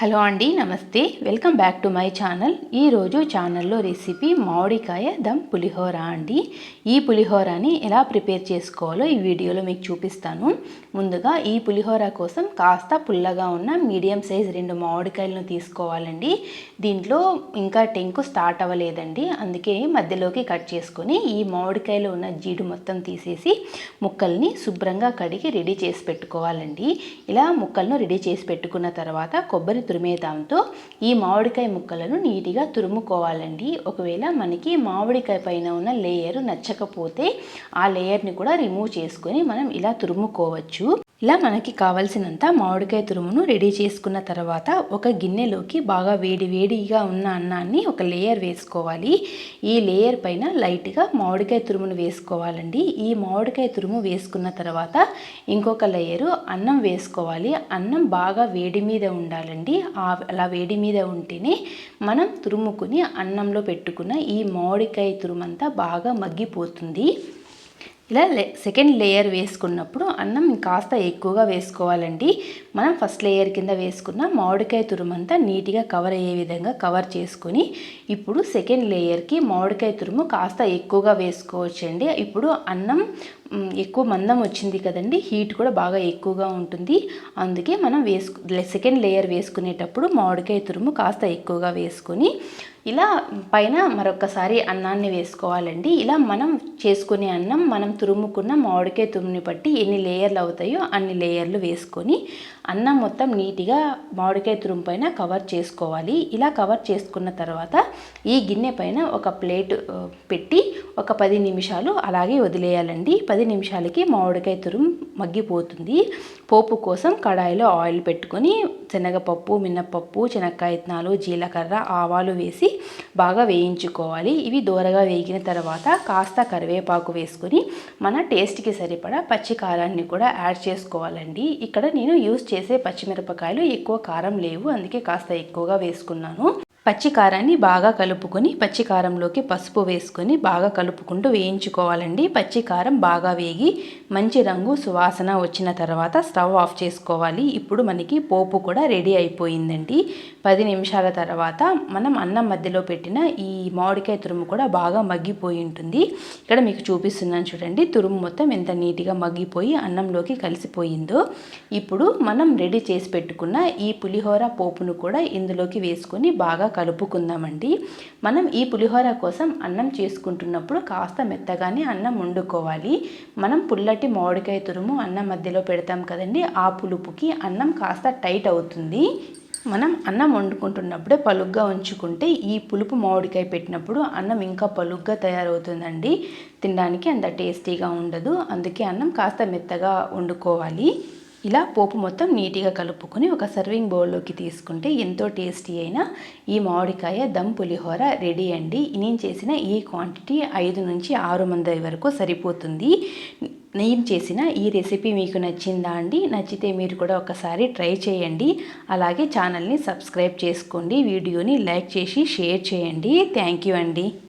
Hello అండి నమస్తే. Welcome back to my channel. ఈరోజు ఛానల్లో రెసిపీ మామిడికాయ దమ్ పులిహోర అండి. ఈ పులిహోరని ఎలా ప్రిపేర్ చేసుకోవాలో ఈ వీడియోలో మీకు చూపిస్తాను. ముందుగా ఈ పులిహోర కోసం కాస్త పుల్లగా ఉన్న మీడియం సైజ్ రెండు మామిడికాయలను తీసుకోవాలండి. దీంట్లో ఇంకా టెంకు స్టార్ట్ అవ్వలేదండి. అందుకే మధ్యలోకి కట్ చేసుకొని ఈ మామిడికాయలో ఉన్న జీడు మొత్తం తీసేసి ముక్కల్ని శుభ్రంగా కడిగి రెడీ చేసి పెట్టుకోవాలండి. ఇలా ముక్కలను రెడీ చేసి పెట్టుకున్న తర్వాత కొబ్బరి తురిమేదాంతో ఈ మామిడికాయ ముక్కలను నీట్గా తురుముకోవాలండి. ఒకవేళ మనకి మామిడికాయ పైన ఉన్న లేయర్ నచ్చకపోతే ఆ లేయర్ని కూడా రిమూవ్ చేసుకొని మనం ఇలా తురుముకోవచ్చు. ఇలా మనకి కావలసినంత మామిడికాయ తురుమును రెడీ చేసుకున్న తర్వాత ఒక గిన్నెలోకి బాగా వేడి వేడిగా ఉన్న అన్నాన్ని ఒక లేయర్ వేసుకోవాలి. ఈ లేయర్ పైన లైట్గా మామిడికాయ తురుమును వేసుకోవాలండి. ఈ మామిడికాయ తురుము వేసుకున్న తర్వాత ఇంకొక లేయరు అన్నం వేసుకోవాలి. అన్నం బాగా వేడి మీద ఉండాలండి. అలా వేడి మీద ఉంటేనే మనం తురుముకుని అన్నంలో పెట్టుకున్న ఈ మామిడికాయ తురుమంతా బాగా మగ్గిపోతుంది. ఇలా లే సెకండ్ లేయర్ వేసుకున్నప్పుడు అన్నం కాస్త ఎక్కువగా వేసుకోవాలండి. మనం ఫస్ట్ లేయర్ కింద వేసుకున్న మామిడికాయ తురుమంతా నీట్గా కవర్ అయ్యే విధంగా కవర్ చేసుకొని ఇప్పుడు సెకండ్ లేయర్కి మామిడికాయ తురుము కాస్త ఎక్కువగా వేసుకోవచ్చండి. ఇప్పుడు అన్నం ఎక్కువ మందం వచ్చింది కదండి హీట్ కూడా బాగా ఎక్కువగా ఉంటుంది. అందుకే మనం వేసుకు సెకండ్ లేయర్ వేసుకునేటప్పుడు మామిడికాయ తురుము కాస్త ఎక్కువగా వేసుకొని ఇలా పైన మరొకసారి అన్నాన్ని వేసుకోవాలండి. ఇలా మనం చేసుకునే అన్నం మనం తురుముకున్న మామిడికాయ తురుముని బట్టి ఎన్ని లేయర్లు అవుతాయో అన్ని లేయర్లు వేసుకొని అన్నం మొత్తం నీట్గా మామిడికాయ తురుము పైన కవర్ చేసుకోవాలి. ఇలా కవర్ చేసుకున్న తర్వాత ఈ గిన్నె పైన ఒక ప్లేట్ పెట్టి ఒక పది నిమిషాలు అలాగే వదిలేయాలండి. పది నిమిషాలకి మామిడికాయ తురుము మగ్గిపోతుంది. పోపు కోసం కడాయిలో ఆయిల్ పెట్టుకొని శనగపప్పు మినప్పప్పు శనక్కాయ ఇత్తనాలు జీలకర్ర ఆవాలు వేసి బాగా వేయించుకోవాలి. ఇవి దూరగా వేగిన తర్వాత కాస్త కరివేపాకు వేసుకొని మన టేస్ట్కి సరిపడా పచ్చి కారాన్ని కూడా యాడ్ చేసుకోవాలండి. ఇక్కడ నేను యూస్ చేసే పచ్చిమిరపకాయలు ఎక్కువ కారం లేవు అందుకే కాస్త ఎక్కువగా వేసుకున్నాను. పచ్చికారాన్ని బాగా కలుపుకొని పచ్చికారంలోకి పసుపు వేసుకొని బాగా కలుపుకుంటూ వేయించుకోవాలండి. పచ్చి కారం బాగా వేగి మంచి రంగు సువాసన వచ్చిన తర్వాత స్టవ్ ఆఫ్ చేసుకోవాలి. ఇప్పుడు మనకి పోపు కూడా రెడీ అయిపోయిందండి. పది నిమిషాల తర్వాత మనం అన్నం మధ్యలో పెట్టిన ఈ మామిడికాయ తురుము కూడా బాగా మగ్గిపోయి ఉంటుంది. ఇక్కడ మీకు చూపిస్తున్నాను చూడండి తురుము మొత్తం ఎంత నీట్గా మగ్గిపోయి అన్నంలోకి కలిసిపోయిందో. ఇప్పుడు మనం రెడీ చేసి పెట్టుకున్న ఈ పులిహోర పోపును కూడా ఇందులోకి వేసుకొని బాగా కలుపుకుందామండి. మనం ఈ పులిహోర కోసం అన్నం చేసుకుంటున్నప్పుడు కాస్త మెత్తగానే అన్నం వండుకోవాలి. మనం పుల్లటి మామిడికాయ తురుము అన్నం మధ్యలో పెడతాం కదండి ఆ పులుపుకి అన్నం కాస్త టైట్ అవుతుంది. మనం అన్నం వండుకుంటున్నప్పుడే పలుగ్గా ఉంచుకుంటే ఈ పులుపు మామిడికాయ పెట్టినప్పుడు అన్నం ఇంకా పలుగ్గా తయారవుతుందండి. తినడానికి అంత టేస్టీగా ఉండదు. అందుకే అన్నం కాస్త మెత్తగా వండుకోవాలి. ఇలా పోపు మొత్తం నీట్గా కలుపుకొని ఒక సర్వింగ్ బౌల్లోకి తీసుకుంటే ఎంతో టేస్టీ అయిన ఈ మామిడికాయ దమ్ పులిహోర రెడీ అండి. నేను చేసిన ఈ క్వాంటిటీ ఐదు నుంచి ఆరు మంది వరకు సరిపోతుంది. నేను చేసిన ఈ రెసిపీ మీకు నచ్చిందా అండి? నచ్చితే మీరు కూడా ఒకసారి ట్రై చేయండి. అలాగే ఛానల్ని సబ్స్క్రైబ్ చేసుకోండి. వీడియోని లైక్ చేసి షేర్ చేయండి. థ్యాంక్ యూ అండి.